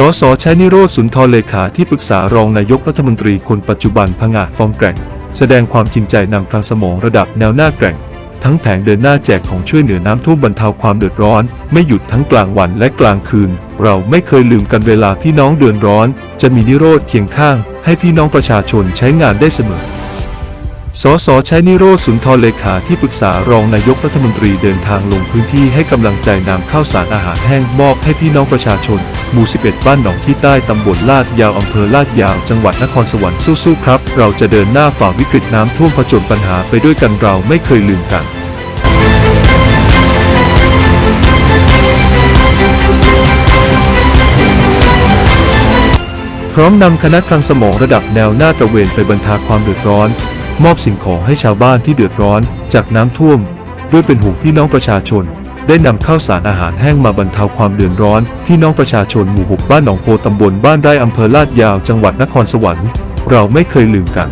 สสชัยนิโรธสุนทรเลขาที่ปรึกษารองนายกรัฐมนตรีคนปัจจุบันผงาฟอร์มแกร่ง แสดงความจริงใจนำพลังสมองระดับแนวหน้าแกร่ง ทั้งแผงเดินหน้าแจกของช่วยเหลือน้ำท่วมบรรเทาความเดือดร้อน ไม่หยุดทั้งกลางวันและกลางคืน เราไม่เคยลืมกันเวลาพี่น้องเดือดร้อน จะมีนิโรธเคียงข้าง ให้พี่น้องประชาชนใช้งานได้เสมอ สสชัยนิโรธสุนทรเลขาที่ปรึกษารองนายกรัฐมนตรีเดินทางลงพื้นที่ให้กำลังใจนำข้าวสารอาหารแห้งมอบให้พี่น้องประชาชน หมู่ 11 บ้านหนองที่ใต้ตำบลลาดยาวอำเภอลาดยาวจังหวัดนครสวรรค์สู้ๆครับ เราจะเดินหน้าฝ่าวิกฤตน้ำท่วมผจญปัญหาไปด้วยกันเราไม่เคยลืมกันพร้อมนำคณะคลังสมองระดับแนวหน้าตระเวนไปบรรเทาความเดือดร้อน มอบสิ่งของให้ชาวบ้านที่เดือดร้อนจากน้ำท่วม ด้วยเป็นห่วงพี่น้องประชาชน ได้นำข้าวสารอาหารแห้งมาบรรเทาความเดือดร้อนพี่น้องประชาชนหมู่หกบ้านหนองโพตำบลบ้านไร่อำเภอลาดยาวจังหวัดนครสวรรค์ เราไม่เคยลืมกัน